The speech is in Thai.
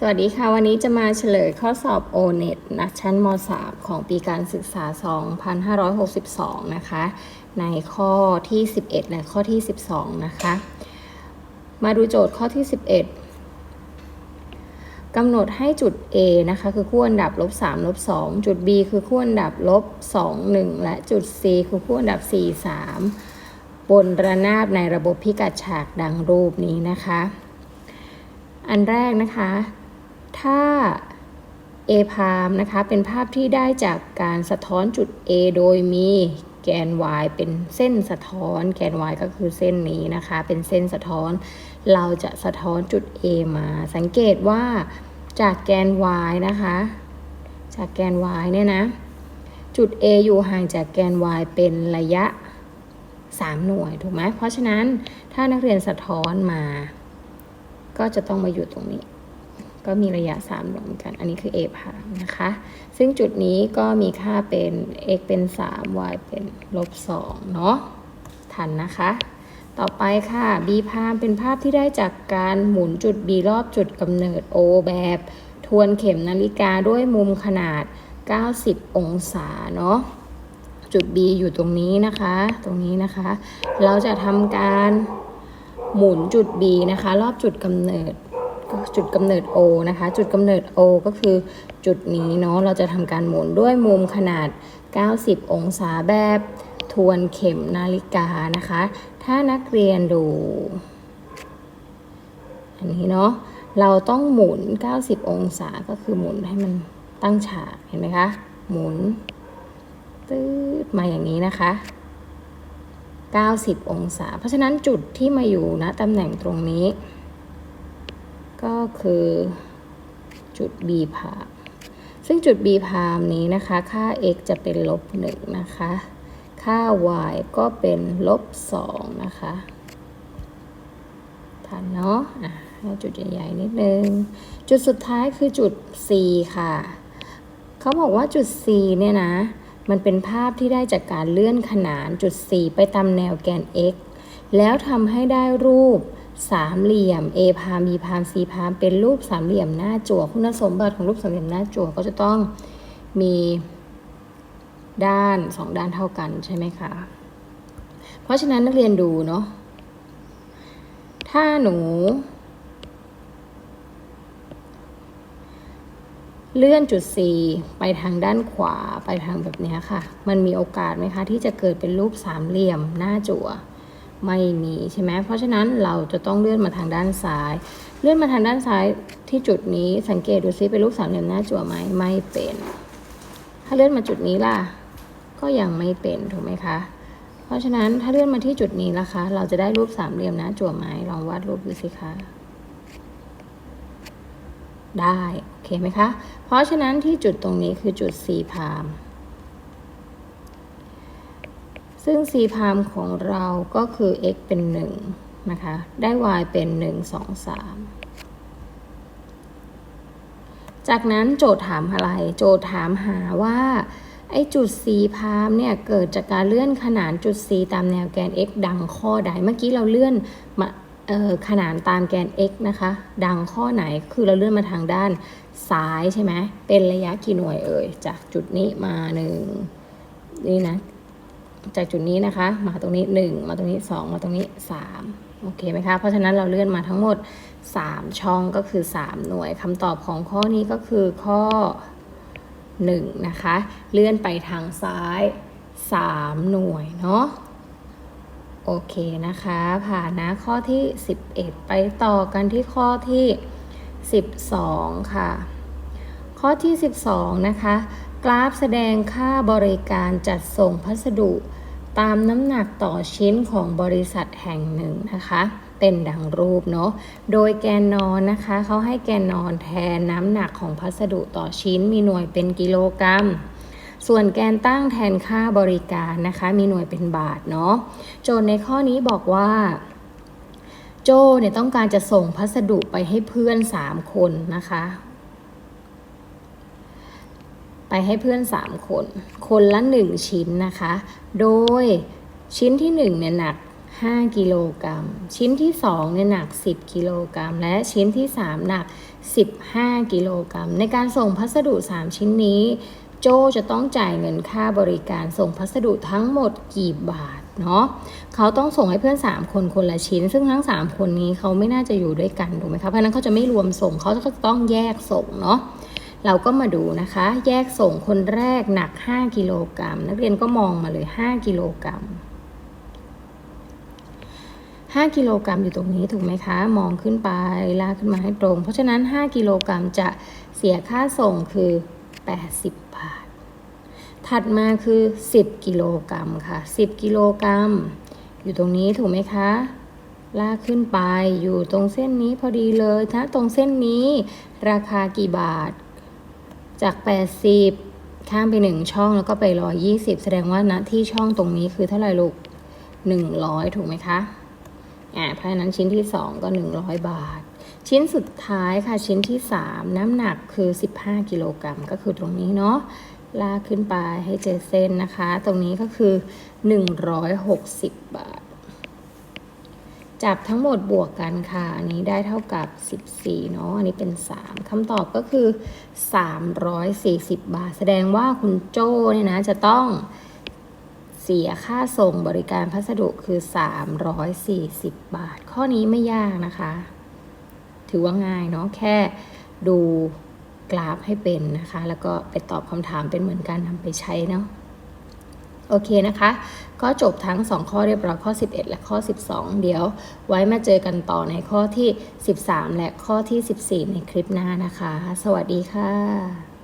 สวัสดีค่ะ วันนี้จะมาเฉลยข้อสอบ O-NET นะชั้นม .3 ของปีการศึกษา 2562 นะคะ ในข้อที่ 11 และข้อที่ 12 นะคะ มาดูโจทย์ข้อที่ 11 กำหนดให้จุด A นะคะ คือคู่อันดับลบ3ลบ2จุด B คือคู่อันดับลบ2 1 และจุด C คือคู่อันดับ 4 3 บนระนาบในระบบพิกัดฉากดังรูปนี้นะคะอันแรกนะคะ ถ้า A พามนะคะเป็นภาพที่ได้จากการสะท้อนจุด A โดยมีแกน y เป็นเส้นสะท้อน แกน y ก็คือเส้นนี้นะคะ เป็นเส้นสะท้อน เราจะสะท้อนจุด A มา สังเกตว่าจากแกน y นะคะ จากแกน y เนี่ยนะ จุด A อยู่ห่างจากแกน y เป็นระยะ 3 หน่วยถูกไหมเพราะฉะนั้นถ้านักเรียนสะท้อนมา ก็จะต้องมาอยู่ตรงนี้ ก็มีระยะ3หน่วยเหมือนกัน อันนี้คือ a พามนะคะ ซึ่งจุดนี้ก็มีค่าเป็น x เป็น 3 y เป็นลบ2เนาะ ทันนะคะ ต่อไปค่ะ b พามเป็นภาพที่ได้จากการหมุนจุด b รอบจุดกำเนิด o แบบทวนเข็มนาฬิกาด้วยมุมขนาด 90 องศาเนาะ จุด B อยู่ตรงนี้นะคะ ตรงนี้นะคะ เราจะทำการหมุนจุด B นะคะ รอบจุดกำเนิด ก็จุดกำเนิด O นะคะ จุดกำเนิด O ก็คือจุดนี้เนาะเราจะทำการหมุนด้วยมุมขนาด 90 องศาแบบทวนเข็มนาฬิกานะคะ ถ้านักเรียนดู อันนี้เนาะเราต้องหมุน 90 องศาก็คือหมุนให้มันตั้งฉากเห็นไหมคะ หมุนตืดมาอย่างนี้นะคะ 90 องศา เพราะฉะนั้นจุดที่มาอยู่ณตำแหน่งตรงนี้ ก็คือจุด B พามซึ่งจุด B พามนี้นะคะ ค่า x จะเป็นลบ1นะคะ ค่า y ก็เป็นลบ2นะคะทันเนาะอะให้จุดใหญ่ๆนิดนึง จุดสุดท้ายคือจุด C ค่ะ เขาบอกว่าจุด C เนี่ยนะ มันเป็นภาพที่ได้จากการเลื่อนขนานจุด4ไปตามแนวแกน x แล้วทำให้ได้รูป สามเหลี่ยม a พาม b พาม c พามเป็นรูปสามเหลี่ยมหน้าจั่วคุณสมบัติของรูปสามเหลี่ยมหน้าจั่วก็จะต้องมีด้านสองด้านเท่ากันใช่ไหมคะ เพราะฉะนั้นนักเรียนดูเนาะถ้าหนู เลื่อนจุด C ไปทางด้านขวาไปทางแบบนี้ค่ะ มันมีโอกาสไหมคะ ที่จะเกิดเป็นรูปสามเหลี่ยมหน้าจั่ว ไม่มีใช่ไหมเพราะฉะนั้นเราจะต้องเลื่อนมาทางด้านซ้าย เลื่อนมาทางด้านซ้ายที่จุดนี้สังเกตดูซิเป็นรูปสามเหลี่ยมหน้าจั่วไหมไม่เป็น ถ้าเลื่อนมาจุดนี้ล่ะ ก็ยังไม่เป็นถูกไหมคะ เพราะฉะนั้นถ้าเลื่อนมาที่จุดนี้ล่ะคะ เราจะได้รูปสามเหลี่ยมหน้าจั่วไหมลองวาดรูปดูสิคะได้ โอเคไหมคะ เพราะฉะนั้นที่จุดตรงนี้คือจุด C พาม ซึ่ง C พามของเราก็คือ x เป็น 1 นะคะ ได้ y เป็น 1 2 3 จากนั้นโจทย์ถามอะไร โจทย์ถามหาว่าไอ้จุด C พามเนี่ย เกิดจากการเลื่อนขนานจุด C ตามแนวแกน x ดังข้อใด เมื่อกี้เราเลื่อนมาขนานตามแกน x นะคะ ดังข้อไหนคือเราเลื่อนมาทางด้านซ้ายใช่ไหม เป็นระยะกี่หน่วยเอ่ย จากจุดนี้มาหนึ่งนี่นะ จากจุดนี้นะคะ มาตรงนี้ 1 มาตรงนี้ 2 มาตรงนี้ 3 โอเคไหมคะ เพราะฉะนั้นเราเลื่อนมาทั้งหมด 3 ช่องก็คือ 3 หน่วยคำตอบของข้อนี้ก็คือข้อ 1 นะคะ เลื่อนไปทางซ้าย 3 หน่วยเนาะโอเคนะคะ ผ่านนะข้อที่ 11 ไปต่อกันที่ข้อที่ 12 ค่ะ ข้อที่ 12 นะคะ กราฟแสดงค่าบริการจัดส่งพัสดุ ตามน้ำหนักต่อชิ้นของบริษัทแห่งหนึ่งนะคะ เป็นดังรูปเนาะ โดยแกนนอนนะคะเขาให้แกนนอนแทนน้ำหนักของพัสดุต่อชิ้นมีหน่วยเป็นกิโลกรัมส่วนแกนตั้งแทนค่าบริการนะคะ มีหน่วยเป็นบาทเนาะโจทย์ในข้อนี้บอกว่า โจเนี่ยต้องการจะส่งพัสดุไปให้เพื่อน 3 คนนะคะ ไปให้เพื่อน 3 คน คนละ 1 ชิ้นนะคะ โดยชิ้นที่1เนี่ยหนัก 5 กิโลกรัม ชิ้นที่2เนี่ยหนัก 10 กิโลกรัม และชิ้นที่ 3 หนัก 15 กิโลกรัม ในการส่งพัสดุ 3 ชิ้นนี้ โจจะต้องจ่ายเงินค่าบริการส่งพัสดุทั้งหมดกี่บาทเนาะเขาต้องส่งให้เพื่อน 3 คนคนละชิ้น ซึ่งทั้ง 3 คนนี้เขาไม่น่าจะอยู่ด้วยกันถูกไหมคะเพราะฉะนั้นเขาจะไม่รวมส่งเขาจะต้องแยกส่งเนาะ เราก็มาดูนะคะ แยกส่งคนแรกหนัก 5 กิโลกรัม นักเรียนก็มองมาเลย 5 กิโลกรัม 5 กิโลกรัมอยู่ตรงนี้ถูกไหมคะ มองขึ้นไปลากขึ้นมาให้ตรง เพราะฉะนั้น 5 กิโลกรัมจะเสียค่าส่งคือ 80 บาท ถัดมาคือ 10 กิโลกรัมค่ะ 10 กิโลกรัม อยู่ตรงนี้ถูกไหมคะลากขึ้นไปอยู่ตรงเส้นนี้พอดีเลยถ้าตรงเส้นนี้ราคากี่บาท จาก 80 ข้ามไป 1 ช่องแล้วก็ไป 120 แสดงว่าณที่ช่องตรงนี้คือเท่าไหร่ลูก 100 ถูกไหมคะอ่าเพราะฉะนั้นชิ้นที่ 2 ก็ 100 บาท ชิ้นสุดท้ายค่ะชิ้นที่ 3 น้ำหนักคือ 15 กิโลกรัมก็คือตรงนี้เนาะลากขึ้นไปให้เจอเส้นนะคะ ตรงนี้ก็คือ 160 บาท จับทั้งหมดบวกกันค่ะ อันนี้ได้เท่ากับ 14 เนาะ อันนี้เป็น 3คำตอบก็คือ 340 บาท แสดงว่าคุณโจ้เนี่ยนะ จะต้องเสียค่าส่งบริการพัสดุคือ 340 บาท ข้อนี้ไม่ยากนะคะ ถือว่าง่ายเนาะ แค่ดูกราฟให้เป็นนะคะ แล้วก็ไปตอบคำถามเป็นเหมือนกันนำไปใช้เนาะ โอเคนะคะ ก็จบทั้ง 2 ข้อเรียบร้อยข้อ 11 และข้อ 12 เดี๋ยวไว้มาเจอกันต่อในข้อที่ 13 และข้อที่ 14 ในคลิปหน้านะคะ สวัสดีค่ะ